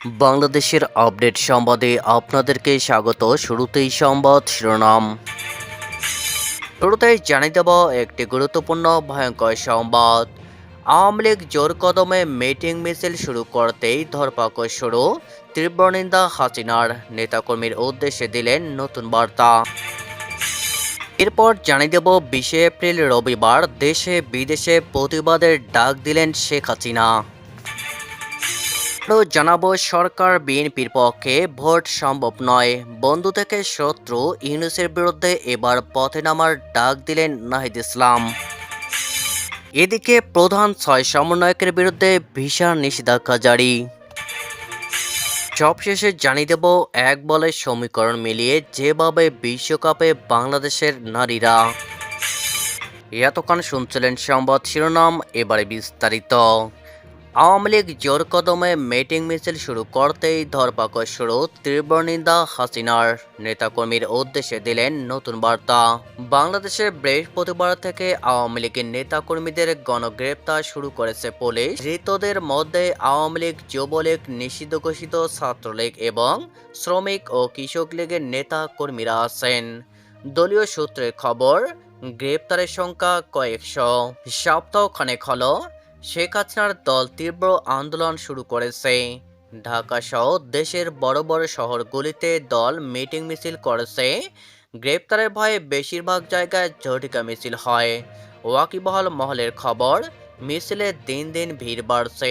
বাংলাদেশের আপডেট সংবাদে আপনাদেরকে স্বাগত। শুরুতেই সংবাদ শিরোনাম। শুরুতেই জানিয়ে দেব একটি গুরুত্বপূর্ণ ভয়ঙ্কর সংবাদ। আওয়ামী লীগ জোর কদমে মিটিং মিছিল শুরু করতেই ধরপাকড় শুরু, তীব্র নিন্দা হাসিনার। নেতাকর্মীর উদ্দেশ্যে দিলেন নতুন বার্তা। এরপর জানিয়ে দেব বিশে এপ্রিল রবিবার দেশে বিদেশে প্রতিবাদের ডাক দিলেন শেখ হাসিনা। আরও জানাব, সরকার বিএনপির পক্ষে ভোট সম্ভব নয়। বন্ধু থেকে শত্রু ইউনুসের বিরুদ্ধে এবার পথে নামার ডাক দিলেন নাহিদ ইসলাম। এদিকে প্রধান ছয় সমন্বয়কের বিরুদ্ধে ভিসা নিষেধাজ্ঞা জারি। সবশেষে জানিয়ে দেব, এক বলে সমীকরণ মিলিয়ে যেভাবে বিশ্বকাপে বাংলাদেশের নারীরা। এতক্ষণ শুনছিলেন সংবাদ শিরোনাম, এবারে বিস্তারিত। আওয়ামী লীগ জোর কদমে মিটিং মিছিল শুরু করতেই ধরপাকড় শুরু তীব্র নিন্দা হাসিনার। নেতাকর্মীর উদ্দেশ্যে দিলেন নতুন বার্তা। বাংলাদেশের বৃহস্পতিবার থেকে আওয়ামী লীগের নেতাকর্মীদের গণগ্রেপ্তার শুরু করেছে পুলিশ। ধৃতদের মধ্যে আওয়ামী লীগ যুবলীগ, নিষিদ্ধ ঘোষিত ছাত্রলীগ এবং শ্রমিক ও কৃষক লীগের নেতা কর্মীরা আছেন। দলীয় সূত্রের খবর, গ্রেপ্তারের সংখ্যা কয়েকশো। সপ্তাহখানেক হলো শেখ হাসিনার দল তীব্র আন্দোলন শুরু করেছে। ঢাকা সহ দেশের বড় বড় শহরগুলিতে দল মিটিং মিছিল করেছে। গ্রেপ্তারের ভয়ে বেশিরভাগ জায়গায় ঝটিকা মিছিল হয়। ওয়াকিবহল মহলের খবর, মিছিলে দিন দিন ভিড় বাড়ছে।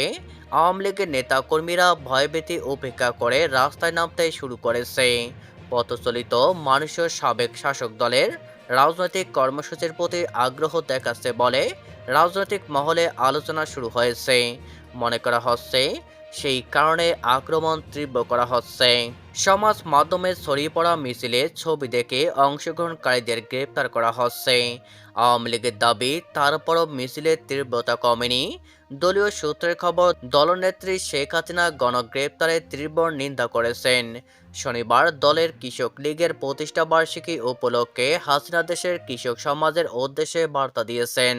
আওয়ামী লীগের নেতাকর্মীরা ভয়ভীতি উপেক্ষা করে রাস্তায় নামতে শুরু করেছে। পথচলিত মানুষের সাবেক শাসক দলের রাজনৈতিক কর্মসূচির প্রতি আগ্রহ দেখাচ্ছে বলে রাজনৈতিক মহলে আলোচনা শুরু হয়েছে। মনে করা হচ্ছে, সেই কারণে আক্রমণ তীব্র করা হচ্ছে। সমাজ মাধ্যমে ছড়িয়ে পড়া মিছিলে ছবি দেখে অংশগ্রহণকারীদের গ্রেপ্তার করা হচ্ছে। আওয়ামী লীগের দাবি, তারপরও মিছিলের তীব্রতা কমেনি। দলীয় সূত্রের খবর, দলনেত্রী শেখ হাসিনা গণগ্রেপ্তারে তীব্র নিন্দা করেছেন। শনিবার দলের কৃষক লীগের প্রতিষ্ঠা বার্ষিকী উপলক্ষে হাসিনা দেশের কৃষক সমাজের উদ্দেশ্যে বার্তা দিয়েছেন।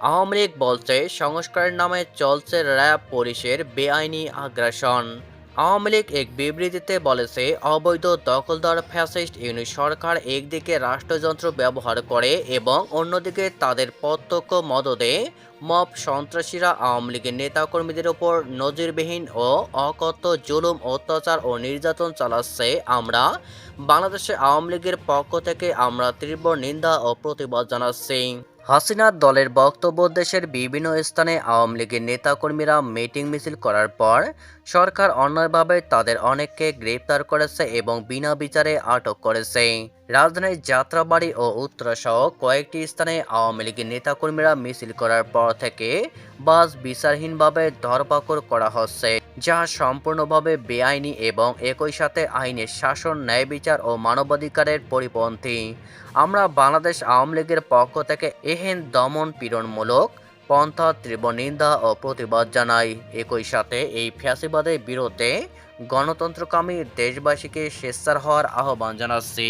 আওয়ামী লীগ বলছে, সংস্কারের নামে চলছে র্যাব পুলিশের বেআইনি আগ্রাসন। আওয়ামী লীগ এক বিবৃতিতে বলেছে, অবৈধ দখলদার ফ্যাসিস্ট ইউনিট সরকার একদিকে রাষ্ট্রযন্ত্র ব্যবহার করে এবং অন্যদিকে তাদের প্রত্যক্ষ মদদে মব সন্ত্রাসীরা আওয়ামী লীগের নেতাকর্মীদের ওপর নজিরবিহীন ও অকথ্য জুলুম, অত্যাচার ও নির্যাতন চালাচ্ছে। আমরা বাংলাদেশে আওয়ামী লীগের পক্ষ থেকে আমরা তীব্র নিন্দা ও প্রতিবাদ জানাচ্ছি। হাসিনার দলের বক্তব্য দেশের বিভিন্ন স্থানে আওয়ামী লীগের নেতাকর্মীরা মিটিং মিছিল করার পর সরকার অন্যায়ভাবে তাদের অনেককে গ্রেপ্তার করেছে এবং বিনা বিচারে আটক করেছে। রাজধানীর যাত্রাবাড়ি ও উত্তরা সহ কয়েকটি স্থানে আওয়ামী লীগের নেতাকর্মীরা মিছিল করার পর থেকে বাস বিচারহীনভাবে ধরপাকড় করা হচ্ছে। যা সম্পূর্ণভাবে বেআইনি এবং একই সাথে আইনের শাসন, ন্যায় বিচার ও মানবাধিকারের পরিপন্থী। আমরা বাংলাদেশ আওয়ামী লীগের পক্ষ থেকে এহেন দমন পীড়নমূলক পন্থা তীব্র নিন্দা ও প্রতিবাদ জানাই। একই সাথে এই ফ্যাসিবাদের বিরুদ্ধে গণতন্ত্রকামী দেশবাসীকে স্বেচ্ছার হওয়ার আহ্বান জানাচ্ছি।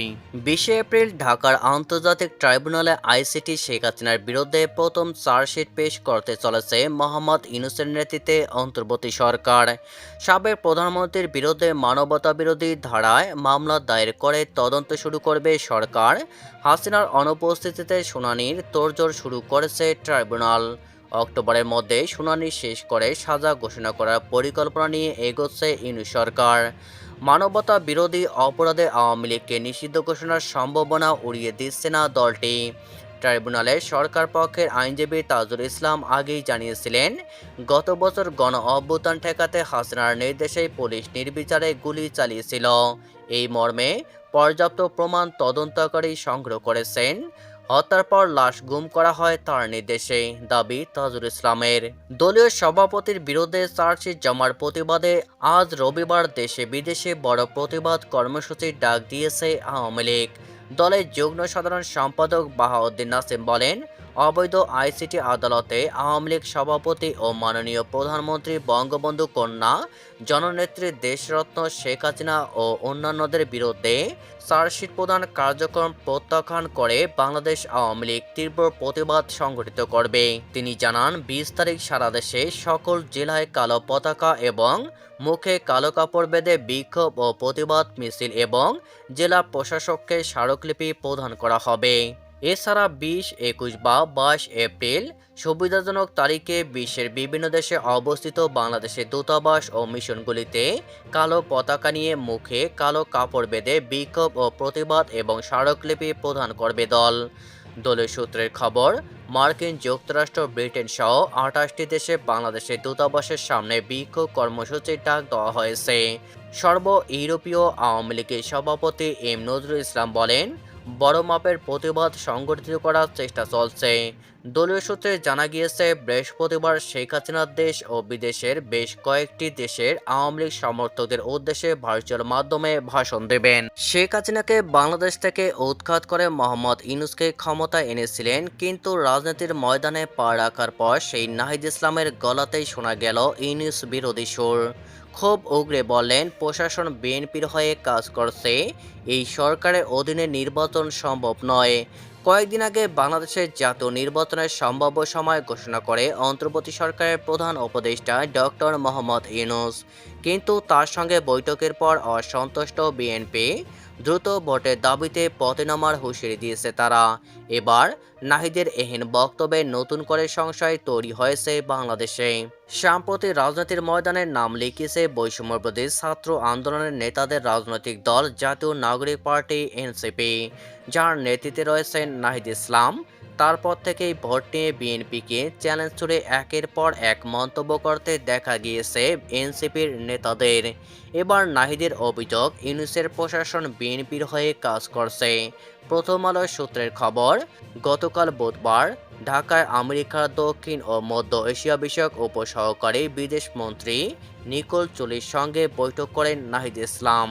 বিশে এপ্রিল ঢাকার আন্তর্জাতিক ট্রাইব্যুনালে আইসিটি শেখ হাসিনার বিরুদ্ধে প্রথম চার্জশিট পেশ করতে চলেছে মোহাম্মদ ইউনুসের নেতৃত্বে অন্তর্বর্তী সরকার। সাবেক প্রধানমন্ত্রীর বিরুদ্ধে মানবতা বিরোধী ধারায় মামলা দায়ের করে তদন্ত শুরু করবে সরকার। হাসিনার অনুপস্থিতিতে শুনানির তোড়জোড় শুরু করেছে ট্রাইব্যুনাল। অক্টোবরের মধ্যে শুনানি শেষ করে সাজা ঘোষণা করার পরিকল্পনা নিয়ে এগোচ্ছে ইউনি সরকার। মানবতা বিরোধী অপরাধে আওয়ামী লীগকে নিষিদ্ধ ঘোষণার সম্ভাবনা উড়িয়ে দিচ্ছে না দলটি। ট্রাইব্যুনালে সরকার পক্ষের আইনজীবী তাজুল ইসলাম আগেই জানিয়েছিলেন, গত বছর গণ অভ্যুত্থান ঠেকাতে হাসনার নির্দেশে পুলিশ নির্বিচারে গুলি চালিয়েছিল। এই মর্মে পর্যাপ্ত প্রমাণ তদন্তকারী সংগ্রহ করেছেন হত্যার পর লাশ গুম করা হয় তার নির্দেশে, দাবি তাজুল ইসলামের। দলীয় সভাপতির বিরুদ্ধে চার্জশিট জমার প্রতিবাদে আজ রবিবার দেশে বিদেশে বড় প্রতিবাদ কর্মসূচির ডাক দিয়েছে আওয়ামী লীগ। দলের যুগ্ম সাধারণ সম্পাদক বাহাউদ্দিন নাসিম বলেন অবৈধ আইসিটি আদালতে আওয়ামী লীগ সভাপতি ও মাননীয় প্রধানমন্ত্রী বঙ্গবন্ধু কন্যা, জননেত্রী দেশরত্ন শেখ হাসিনা ও অন্যান্যদের বিরুদ্ধে চার্জশিট প্রদান কার্যক্রম প্রত্যাখ্যান করে বাংলাদেশ আওয়ামী লীগ তীব্র প্রতিবাদ সংগঠিত করবে। তিনি জানান, বিশ তারিখ সারা দেশে সকল জেলায় কালো পতাকা এবং মুখে কালো কাপড় বেঁধে বিক্ষোভ ও প্রতিবাদ মিছিল এবং জেলা প্রশাসককে স্মারকলিপি প্রদান করা হবে। এছাড়া বিশ, একুশ বা বাইশ এপ্রিল সুবিধাজনক তারিখে বিশ্বের বিভিন্ন দেশে অবস্থিত বাংলাদেশের দূতাবাস ও মিশনগুলিতে কালো পতাকা নিয়ে মুখে কালো কাপড় বেঁধে বিক্ষোভ ও প্রতিবাদ এবং স্মারকলিপি প্রদান করবে দল। দলের সূত্রের খবর, মার্কিন যুক্তরাষ্ট্র ব্রিটেন সহ আঠাশটি দেশে বাংলাদেশের দূতাবাসের সামনে বিক্ষোভ কর্মসূচির ডাক দেওয়া হয়েছে। সর্ব ইউরোপীয় আওয়ামী লীগের সভাপতি এম নজরুল ইসলাম বলেন বড় মাপের প্রতিবাদ সংগঠিত করার চেষ্টা চলছে। দলীয় সূত্রে জানা গিয়েছে, বৃহস্পতিবার শেখ হাসিনার দেশ ও বিদেশের বেশ কয়েকটি দেশের আওয়ামী লীগ সমর্থকদের উদ্দেশ্যে ভার্চুয়াল মাধ্যমে ভাষণ দেবেন। শেখ হাসিনাকে বাংলাদেশ থেকে উৎখাত করে মোহাম্মদ ইনুসকে ক্ষমতায় এনেছিলেন, কিন্তু রাজনীতির ময়দানে পা রাখার পর সেই নাহিদ ইসলামের গলাতেই শোনা গেল ইউনুস বিরোধী সুর। খুব উগরে বলেন, প্রশাসন বিএনপির হয়ে কাজ করছে। এই সরকারের অধীনে নির্বাচন সম্ভব নয়। কয়েকদিন আগে বাংলাদেশের জাতীয় নির্বাচনের সম্ভাব্য সময় ঘোষণা করে অন্তর্বর্তী সরকারের প্রধান উপদেষ্টা ডক্টর মোহাম্মদ ইউনুস। কিন্তু তার সঙ্গে বৈঠকের পর অসন্তুষ্ট বিএনপি দ্রুত ভোটের দাবিতে পথে নামার হুঁশিয়ারি দিয়েছে তারা। এবার নাহিদের এহেন বক্তব্যে নতুন করে সংশয় তৈরি হয়েছে বাংলাদেশে। সাম্প্রতিক রাজনীতির ময়দানে নাম লিখিয়েছে বৈষম্যপ্রতি ছাত্র আন্দোলনের নেতাদের রাজনৈতিক দল জাতীয় নাগরিক পার্টি এনসিপি, যার নেতৃত্বে রয়েছেন নাহিদ ইসলাম তারপর থেকেই ভোট নিয়ে বিএনপিকে চ্যালেঞ্জ ছুড়ে একের পর এক মন্তব্য করতে দেখা গিয়েছে এনসিপির নেতাদের। এবার নাহিদের অভিযোগ, ইউনিসের প্রশাসন বিএনপির হয়ে কাজ করছে। প্রথম আলোর সূত্রের খবর, গতকাল বুধবার ঢাকায় আমেরিকার দক্ষিণ ও মধ্য এশিয়া বিষয়ক উপসহকারী বিদেশ মন্ত্রী নিকোল চুলির সঙ্গে বৈঠক করেন নাহিদ ইসলাম।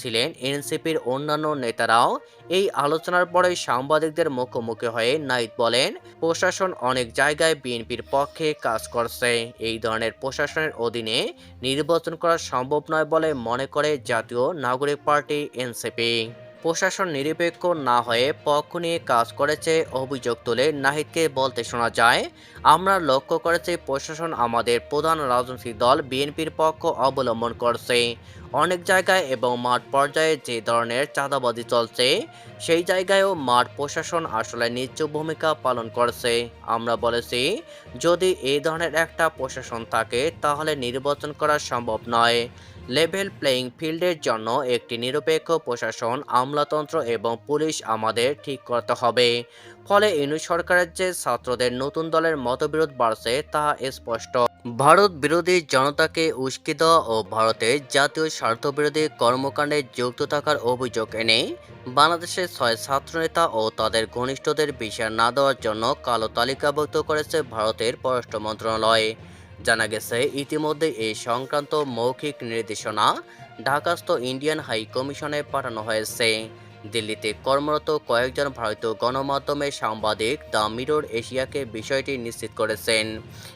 ছিলেন এনসিপির অন্যান্য নেতারাও। এই আলোচনার পরে সাংবাদিকদের মুখোমুখি হয়ে নাইদ বলেন, প্রশাসন অনেক জায়গায় বিএনপির পক্ষে কাজ করছে। এই ধরনের প্রশাসনের অধীনে নির্বাচন করা সম্ভব নয় বলে মনে করে জাতীয় নাগরিক পার্টি এনসিপি। প্রশাসন নিরপেক্ষ না হয়ে পক্ষ নিয়ে কাজ করেছে অভিযোগ তুলে নাহিদকে বলতে শোনা যায়, আমরা লক্ষ্য করেছি প্রশাসন আমাদের প্রধান রাজনৈতিক দল বিএনপির পক্ষ অবলম্বন করছে। অনেক জায়গায় এবং মাঠ পর্যায়ে যে ধরনের চাঁদাবাজি চলছে, সেই জায়গায়ও মাঠ প্রশাসন আসলে নিজ ভূমিকা পালন করছে। আমরা বলেছি, যদি এই ধরনের একটা প্রশাসন থাকে, তাহলে নির্বাচন করা সম্ভব নয়। লেভেল প্লেয়িং ফিল্ডের জন্য একটি নিরপেক্ষ প্রশাসন, আমলাতন্ত্র এবং পুলিশ আমাদের ঠিক করতে হবে। ফলে ইনু সরকারের যে ছাত্রদের নতুন দলের মতবিরোধ বাড়ছে, তা স্পষ্ট। ভারত বিরোধী জনতাকে উস্কে দেওয়া ও ভারতের জাতীয় স্বার্থবিরোধী কর্মকাণ্ডে যুক্ত থাকার অভিযোগ এনে বাংলাদেশের ছয় ছাত্রনেতা ও তাদের ঘনিষ্ঠদের বিচার না দেওয়ার জন্য কালো তালিকাভুক্ত করেছে ভারতের পররাষ্ট্র মন্ত্রণালয়। জানা গেছে, ইতিমধ্যে এই সংক্রান্ত মৌখিক নির্দেশনা ঢাকাস্থ ইন্ডিয়ান হাই কমিশনে পাঠানো হয়েছে। দিল্লিতে কর্মরত কয়েকজন ভারতীয় গণমাধ্যমের সাংবাদিক দ্য মিরর এশিয়াকে বিষয়টি নিশ্চিত করেছেন।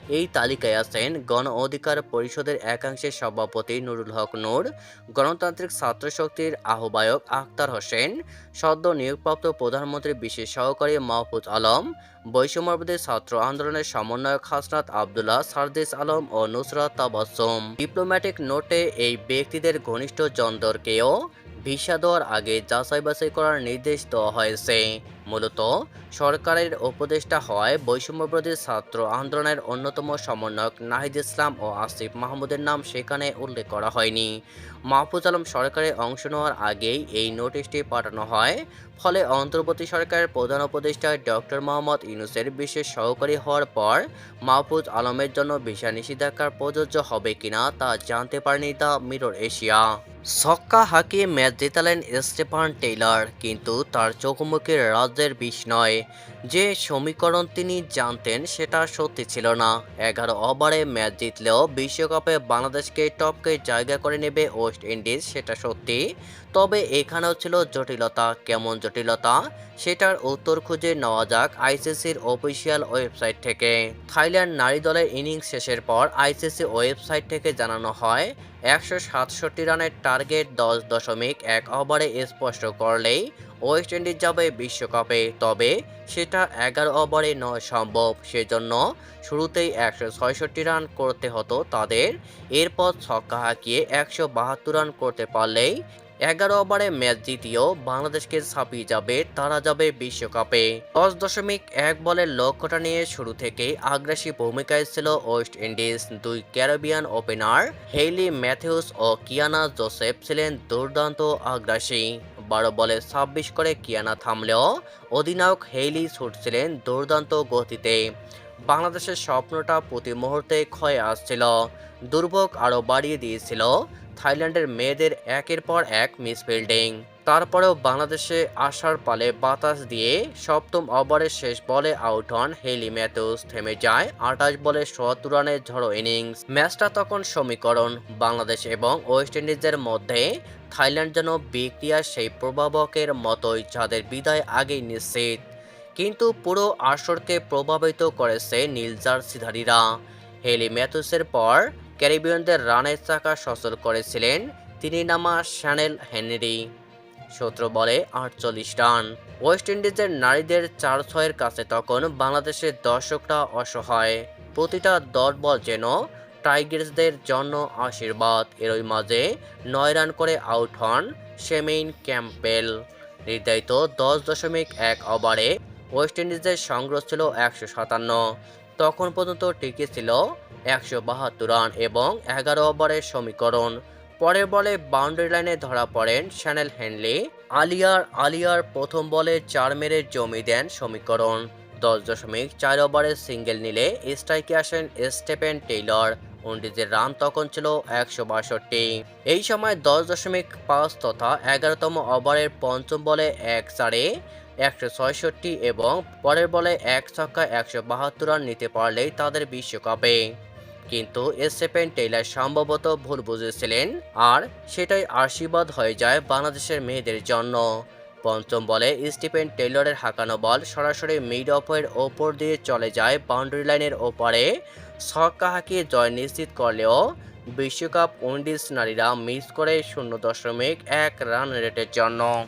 এই তালিকায় আছেন গণ অধিকার পরিষদের একাংশের সভাপতি নুরুল হক নূর, গণতান্ত্রিক ছাত্র শক্তির আহ্বায়ক আখতার হোসেন, সদ্য নিয়োগপ্রাপ্ত প্রধানমন্ত্রী বিশেষ সহকারী মাহফুজ আলম বৈষম্যবাদী ছাত্র আন্দোলনের সমন্বয়ক হাসনাত আবদুল্লাহ সারদিস আলম ও নুসরাত তাবাসম। ডিপ্লোম্যাটিক নোটে এই ব্যক্তিদের ঘনিষ্ঠ জনদেরকেও ভিসা দেওয়ার আগে যাচাই বাছাই করার নির্দেশ দেওয়া হয়েছে। মূলত সরকারের উপদেষ্টা হয় বৈষম্যবিরোধী ছাত্র আন্দোলনের অন্যতম সমন্বয়ক নাহিদ ইসলাম ও আসিফ মাহমুদের নাম সেখানে উল্লেখ করা হয়নি। মাহফুজ আলম সরকারে অংশ নেওয়ার আগেই এই নোটিশটি পাঠানো হয়। ফলে অন্তর্বর্তী সরকারের প্রধান উপদেষ্টা ডক্টর মোহাম্মদ ইউনুসের বিশেষ সহকারী হওয়ার পর মাহফুজ আলমের জন্য ভিসা নিষেধাজ্ঞার প্রযোজ্য হবে কিনা তা জানতে পারেনি দ্য মিরর এশিয়া। ছক্কা হাঁকিয়ে ম্যাচ জিতালেন স্টেফান টেইলার, কিন্তু তার চোখমুখে রাজ্যের বিষ নয়। যে সমীকরণ তিনি জানতেন সেটা সত্যি ছিল না। এগারো ওভারে ম্যাচ জিতলেও বিশ্বকাপে বাংলাদেশকে টপকে জায়গা করে নেবে ওয়েস্ট ইন্ডিজ, সেটা সত্যি। তবে এখানেও ছিল জটিলতা। কেমন জটিলতা? সেটার উত্তর খুঁজে নেওয়া যাক আইসিসির অফিসিয়াল ওয়েবসাইট থেকে। থাইল্যান্ড নারী দলের ইনিংস শেষের পর আইসিসি ওয়েবসাইট থেকে জানানো হয়, একশো সাতষট্টি রানের টার্গেট দশ দশমিক এক ওভারে স্পষ্ট করলেই ওয়েস্ট ইন্ডিজ যাবে বিশ্বকাপে। তবে সেটা এগারো ওভারে নয় সম্ভব। সেজন্য শুরুতেই একশো ছয়ষট্টি রান করতে হতো তাদের। এরপর ছক্কা হাঁকিয়ে একশো বাহাত্তর রান করতে পারলেই এগারো ওভারে ম্যাচ জিতিয়েও বাংলাদেশকে ছাপিয়ে যাবে, তারা যাবে বিশ্বকাপে। দশ দশমিক এক বলের লক্ষ্যটা নিয়ে শুরু থেকেই আগ্রাসী ভূমিকায় ছিল ওয়েস্ট ইন্ডিজ। দুই ক্যারিবিয়ান ওপেনার হেইলি ম্যাথিউস ও কিয়ানা জোসেফ ছিলেন দুর্দান্ত আগ্রাসী। বারো বলে ছাব্বিশ করে কিয়ানা থামলেও অধিনায়ক হেইলি ছুটছিলেন দুর্দান্ত গতিতে। বাংলাদেশের স্বপ্নটা প্রতি মুহূর্তে ক্ষয়ে আসছিল। দুর্ভোগ আরও বাড়িয়ে দিয়েছিল থাইল্যান্ডের মেয়েদের একের পর এক মিস মিসফিল্ডিং তারপরেও বাংলাদেশে আসার পালে বাতাস দিয়ে সপ্তম ওভারের শেষ বলে আউট হন হেলি ম্যাথুস থেমে যায় আঠাশ বলে সত্তর রানের ঝড়ো ইনিংস। ম্যাচটা তখন সমীকরণ। বাংলাদেশ এবং ওয়েস্ট ইন্ডিজের মধ্যে থাইল্যান্ড যেন বিক্রিয়ার সেই প্রভাবকের মতোই যাদের বিদায় আগেই নিশ্চিত। কিন্তু পুরো আসরকে প্রভাবিত করেছে নীল জার্সিধারীরা হেলি ম্যাথুসের পর ক্যারিবিয়ানদের রানের চাকা সচল করেছিলেন তিনি নামা শ্যানেল হেনরি। সতেরো বলে আটচল্লিশ রান। ওয়েস্ট ইন্ডিজের নারীদের চার ছয়ের কাছে তখন বাংলাদেশের দর্শকরা অসহায়। প্রতিটা দল বল যেন টাইগার্সদের জন্য আশীর্বাদ। এরই মাঝে নয় রান করে আউট হন শেমেইন ক্যাম্পেল নির্ধারিত দশ দশমিক এক ওভারে ওয়েস্ট ইন্ডিজের সংগ্রহ ছিল একশো সাতান্ন। তখন পর্যন্ত টিকে ছিল একশো বাহাত্তর রান এবং এগারো ওভারের সমীকরণ। পরের বলে বাউন্ডারি লাইনে ধরা পড়েন শ্যানেল হেনলি। আলিয়ার আলিয়ার প্রথম বলে চার মেরে জমি দেন সমীকরণ। দশ দশমিক চার ওভারে সিঙ্গেল নিলে স্ট্রাইকে আসেন স্টেপেন টেইলর। উন্ডিজের রান তখন ছিল একশো বাষট্টি। এই সময় দশ দশমিক পাঁচ তথা এগারোতম ওভারের পঞ্চম বলে এক চারে একশো ছয়ষট্টি এবং পরের বলে এক ছক্কা একশো বাহাত্তর রান নিতে পারলেই তাদের বিশ্বকাপে। কিন্তু স্টেপেন টেইলার সম্ভবত ভুল বুঝেছিলেন, আর সেটাই আশীর্বাদ হয়ে যায় বাংলাদেশের মেয়েদের জন্য। পঞ্চম বলে স্টিফেন টেইলরের হাঁকানো বল সরাসরি মিড অফের ওপর দিয়ে চলে যায় বাউন্ডারি লাইনের ওপারে। ছক্কা হাঁকিয়ে জয় নিশ্চিত করলেও বিশ্বকাপ উইন্ডিজ নারীরা মিস করে শূন্য দশমিক এক রান রেটের জন্য।